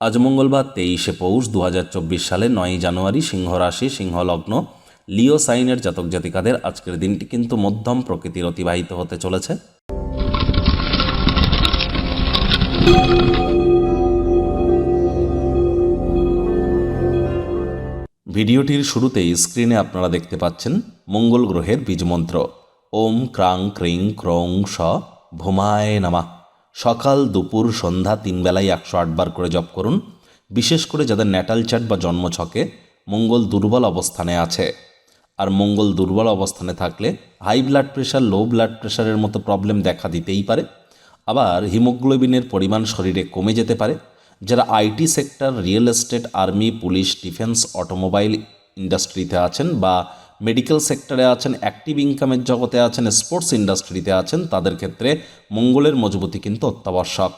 আজ মঙ্গলবার, তেইশে পৌষ দু হাজার চব্বিশ সালে নয়ই জানুয়ারি সিংহ রাশি সিংহ লগ্ন লিও সাইনের জাতক জাতিকাদের আজকের দিনটি কিন্তু মধ্যম প্রকৃতির অতিবাহিত হতে চলেছে। ভিডিওটির শুরুতেই স্ক্রিনে আপনারা দেখতে পাচ্ছেন মঙ্গল গ্রহের বীজমন্ত্র। ওম ক্রাং ক্রিং ক্রং স ভুমায় নামা। সকাল, দুপুর, সন্ধ্যা তিন বেলায় একশো আটবার করে জপ করুন। বিশেষ করে যাদের ন্যাটাল চার্ট বা জন্মছকে মঙ্গল দুর্বল অবস্থানে আছে। আর মঙ্গল দুর্বল অবস্থানে থাকলে high blood pressure, low blood প্রেশারের মতো প্রবলেম দেখা দিতেই পারে। আবার হিমোগ্লোবিনের পরিমাণ শরীরে কমে যেতে পারে। যারা IT sector, real estate, army, police, defence, automobile ইন্ডাস্ট্রিতে আছেন বা মেডিকেল সেক্টরে আছেন অ্যাক্টিভ ইনকামের জগতে আছেন স্পোর্টস ইন্ডাস্ট্রিতে আছেন, তাদের ক্ষেত্রে মঙ্গলের মজবুতি কিন্তু অত্যাবশ্যক।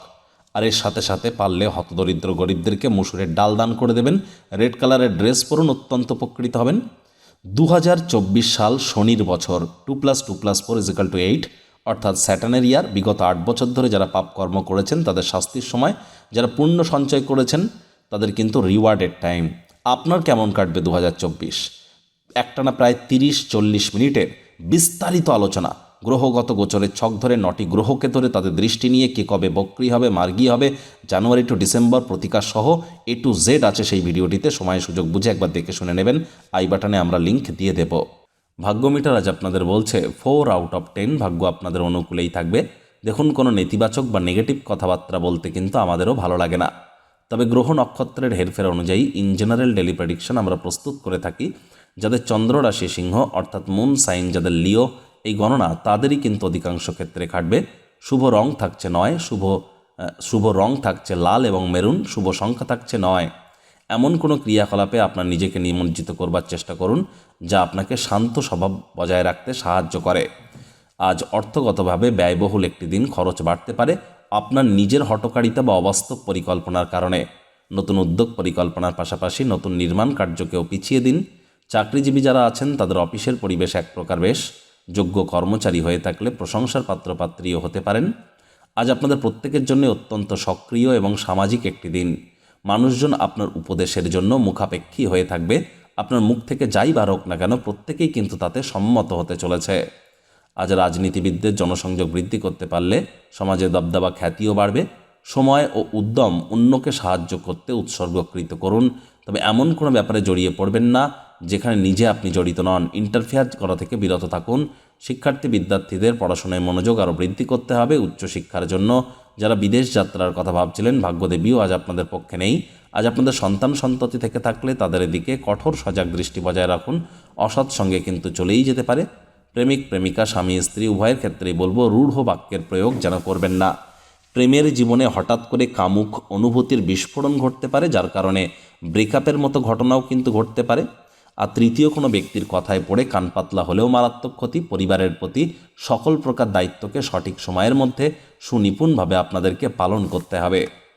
আর এর সাথে সাথে পারলে হতদরিদ্র গরিবদেরকে মুসুরের ডাল দান করে দেবেন রেড কালারের ড্রেস পরুন, অত্যন্ত উপকৃত হবেন। দু হাজার চব্বিশ সাল শনির বছর two plus two plus four equal to eight অর্থাৎ স্যাটানের ইয়ার বিগত আট বছর ধরে যারা পাপকর্ম করেছেন, তাদের শাস্তির সময়, যারা পুণ্য সঞ্চয় করেছেন, তাদের কিন্তু রিওয়ার্ডের টাইম আপনার কেমন কাটবে দু হাজার চব্বিশ? একটানা প্রায় তিরিশ, চল্লিশ মিনিটের বিস্তারিত আলোচনা। গ্রহগত গোচরের ছক ধরে নটি গ্রহকে ধরে তাদের দৃষ্টি নিয়ে কে কবে বক্রি হবে, মার্গী হবে, জানুয়ারি টু ডিসেম্বর প্রতিকার সহ এ টু জেড আছে সেই ভিডিওটিতে। সময় সুযোগ বুঝে একবার দেখে শুনে নেবেন। আই বাটনে আমরা লিংক দিয়ে দেব। ভাগ্য মিটার আজ আপনাদের বলছে, ফোর আউট অফ টেন ভাগ্য আপনাদের অনুকূলেই থাকবে। দেখুন, কোনো নেতিবাচক বা নেগেটিভ কথাবার্তা বলতে কিন্তু আমাদেরও ভালো লাগে না। তবে গ্রহ নক্ষত্রের হেরফের অনুযায়ী ইন জেনারেল ডেলি প্রেডিকশন আমরা প্রস্তুত করে থাকি। যাদের চন্দ্র রাশি সিংহ, অর্থাৎ মুন সাইন যাদের লিও এই গণনা তাদেরই কিন্তু অধিকাংশ ক্ষেত্রে খাটবে। শুভ রং থাকছে নয়, শুভ শুভ রং থাকছে লাল এবং মেরুন, শুভ সংখ্যা থাকছে নয়। এমন কোনো ক্রিয়াকলাপে আপনার নিজেকে নিমজ্জিত করবার চেষ্টা করুন, যা আপনাকে শান্ত স্বভাব বজায় রাখতে সাহায্য করে। আজ অর্থগতভাবে ব্যয়বহুল একটি দিন, খরচ বাড়তে পারে আপনার নিজের হটকারিতা বা অবাস্তব পরিকল্পনার কারণে। নতুন উদ্যোগ পরিকল্পনার পাশাপাশি নতুন নির্মাণ কার্যকেও পিছিয়ে দিন। চাকরিজীবী যারা আছেন, তাদের অফিসের পরিবেশ এক প্রকার বেশ। যোগ্য কর্মচারী হয়ে থাকলে প্রশংসার পাত্রপাত্রীও হতে পারেন। আজ আপনাদের প্রত্যেকের জন্য অত্যন্ত সক্রিয় এবং সামাজিক একটি দিন। মানুষজন আপনার উপদেশের জন্য মুখাপেক্ষী হয়ে থাকবে। আপনার মুখ থেকে যাই বার হোক না কেন, প্রত্যেকেই কিন্তু তাতে সম্মত হতে চলেছে। আজ রাজনীতিবিদদের জনসংযোগ বৃদ্ধি করতে পারলে সমাজে দবদবা খ্যাতিও বাড়বে। সময় ও উদ্যম অন্যকে সাহায্য করতে উৎসর্গকৃত করুন। তবে এমন কোনো ব্যাপারে জড়িয়ে পড়বেন না, যেখানে নিজে আপনি জড়িত নন। ইন্টারফেয়ার করা থেকে বিরত থাকুন। শিক্ষার্থী বিদ্যার্থীদের পড়াশোনায় মনোযোগ আরও বৃদ্ধি করতে হবে উচ্চশিক্ষার জন্য। যারা বিদেশ যাত্রার কথা ভাবছিলেন, ভাগ্যদেবীও আজ আপনাদের পক্ষে নেই। আজ আপনাদের সন্তান সন্ততি থেকে থাকলে তাদের দিকে কঠোর সজাগ দৃষ্টি বজায় রাখুন। অসৎ সঙ্গে কিন্তু চলেই যেতে পারে। প্রেমিক, প্রেমিকা, স্বামী, স্ত্রী, উভয়ের ক্ষেত্রেই বলব, রূঢ় বাক্যের প্রয়োগ যেন করবেন না। প্রেমের জীবনে হঠাৎ করে কামুক অনুভূতির বিস্ফোরণ ঘটতে পারে, যার কারণে ব্রেকআপের মতো ঘটনাও কিন্তু ঘটতে পারে। আর তৃতীয় কোনো ব্যক্তির কথায় পড়ে কান পাতলা হলেও মারাত্মক ক্ষতি, পরিবারের প্রতি সকল প্রকার দায়িত্বকে সঠিক সময়ের মধ্যে সুনিপুণভাবে আপনাদেরকে পালন করতে হবে।